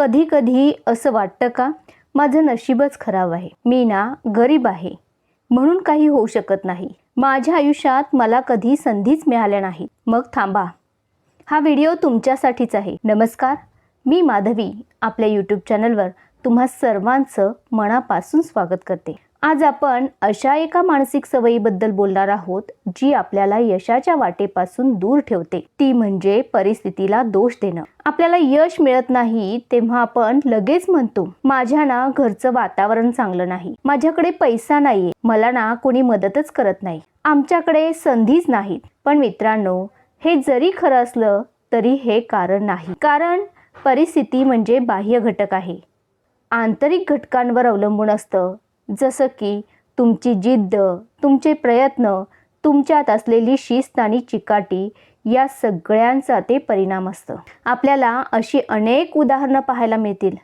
कधी कधी असं वाटतं का? माझं नशीबच खराब आहे. मी ना गरीब आहे. म्हणून काही होऊ शकत नाही. माझ्या आयुष्यात मला कधी संधीच मिळाल्या नाही मग थांबा. हा व्हिडिओ तुमच्यासाठीच आहे. नमस्कार. मी माधवी. आपल्या यूट्यूब चॅनलवर तुम्हा सर्वांचं मनापासून स्वागत करते. आज आपण अशा एका मानसिक सवयीबद्दल बोलणार आहोत जी आपल्याला यशाच्या वाटेपासून दूर ठेवते. ती म्हणजे परिस्थितीला दोष देणं. आपल्याला यश मिळत नाही तेव्हा आपण लगेच म्हणतो माझ्या ना घरचं वातावरण चांगलं नाही. माझ्याकडे पैसा नाहीये. मला ना कोणी मदतच करत नाही. आमच्याकडे संधीच नाहीत पण मित्रांनो हे जरी खरं असलं तरी हे कारण नाही. कारण परिस्थिती म्हणजे बाह्य घटक आहे. आंतरिक घटकांवर अवलंबून असतं. जसं की तुमची जिद्द तुमचे प्रयत्न तुमच्यात असलेली शिस्त आणि चिकाटी या सगळ्यांचा ते परिणाम असतं. आपल्याला अशी अनेक उदाहरणं पाहायला मिळतील.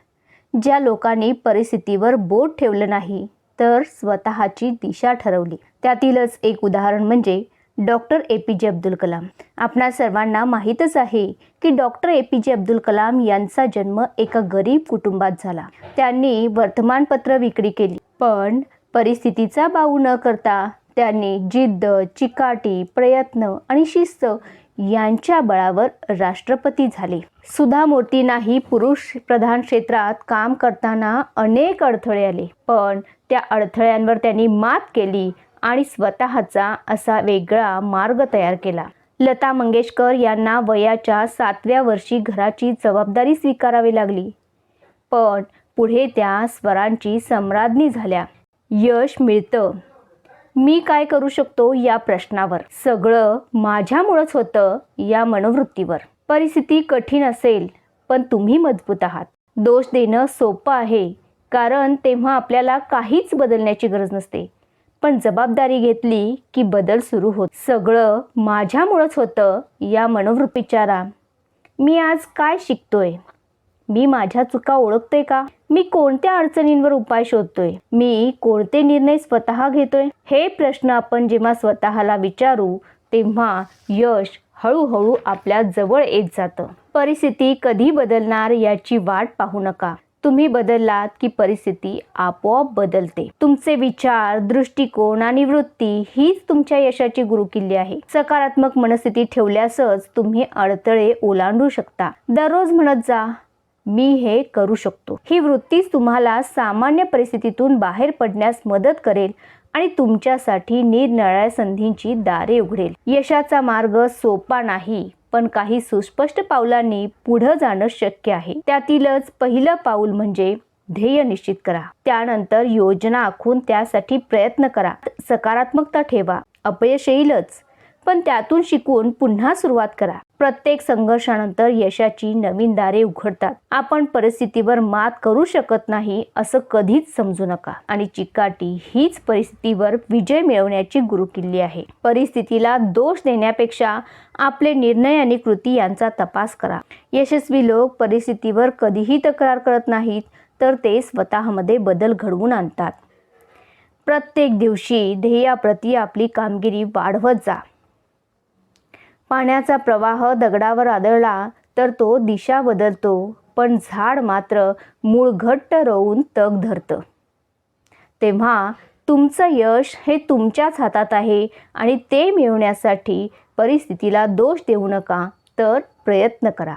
ज्या लोकांनी परिस्थितीवर बोट ठेवलं नाही तर स्वतःची दिशा ठरवली. त्यातीलच एक उदाहरण म्हणजे डॉक्टर ए पी जे अब्दुल कलाम. आपणा सर्वांना माहीतच आहे की डॉक्टर ए पी जे अब्दुल कलाम यांचा जन्म एका गरीब कुटुंबात झाला. त्यांनी वर्तमानपत्र विक्री केली. पण परिस्थितीचा बाऊ न करता त्यांनी जिद्द चिकाटी प्रयत्न आणि शिस्त यांच्या बळावर राष्ट्रपती झाले. सुधा मूर्तींनाही पुरुष प्रधान क्षेत्रात काम करताना अनेक अडथळे आले. पण त्या अडथळ्यांवर त्यांनी मात केली आणि स्वतःचा असा वेगळा मार्ग तयार केला. लता मंगेशकर यांना वयाच्या सातव्या वर्षी घराची जबाबदारी स्वीकारावी लागली. पण पुढे त्या स्वरांची सम्राज्ञी झाल्या. यश मिळतं. मी काय करू शकतो या प्रश्नावर? सगळं माझ्यामुळंच होतं या मनोवृत्तीवर. परिस्थिती कठीण असेल पण तुम्ही मजबूत आहात. दोष देणं सोपं आहे कारण तेव्हा आपल्याला काहीच बदलण्याची गरज नसते. पण जबाबदारी घेतली की बदल सुरू होत. सगळं माझ्यामुळंच होतं या मनोवृत्ती विचारा मी आज काय शिकतोय? मी माझ्या चुका ओळखतोय का? मी कोणत्या अडचणींवर उपाय शोधतोय? मी कोणते निर्णय स्वतः घेतोय? हे प्रश्न आपण जेव्हा स्वतःला विचारू तेव्हा यश हळूहळू आपल्या जवळ येत जातं. परिस्थिती कधी बदलणार याची वाट पाहू नका. तुम्ही बदललात की परिस्थिती आपोआप बदलते. तुमचे विचार दृष्टिकोन आणि वृत्ती हीच तुमच्या यशाची गुरुकिल्ली आहे. सकारात्मक मनस्थिती ठेवल्यासच तुम्ही अडथळे ओलांडू शकता. दररोज म्हणत जा मी हे करू शकतो. ही वृत्तीच तुम्हाला सामान्य परिस्थितीतून बाहेर पडण्यास मदत करेल आणि तुमच्यासाठी निरनिराळ्या संधींची दारे उघडेल. यशाचा मार्ग सोपा नाही पण काही सुस्पष्ट पावलांनी पुढं जाणं शक्य आहे. त्यातीलच पहिलं पाऊल म्हणजे ध्येय निश्चित करा. त्यानंतर योजना आखून त्यासाठी प्रयत्न करा. सकारात्मकता ठेवा. अपयश येईलच. पण त्यातून शिकून पुन्हा सुरुवात करा. प्रत्येक संघर्षानंतर यशाची नवीन दारे उघडतात. आपण परिस्थितीवर मात करू शकत नाही असं कधीच समजू नका. आणि चिकाटी हीच परिस्थितीवर विजय मिळवण्याची गुरुकिल्ली आहे. परिस्थितीला दोष देण्यापेक्षा आपले निर्णय आणि कृती यांचा तपास करा. यशस्वी लोक परिस्थितीवर कधीही तक्रार करत नाहीत तर ते स्वतःमध्ये बदल घडवून आणतात. प्रत्येक दिवशी ध्येयाप्रती आपली कामगिरी वाढवत जा. पाण्याचा प्रवाह दगडावर आदळला तर तो दिशा बदलतो पण झाड मात्र मूळ घट्ट रोवून तग धरतं. तेव्हा तुमचं यश हे तुमच्याच हातात आहे आणि ते मिळवण्यासाठी परिस्थितीला दोष देऊ नका तर प्रयत्न करा.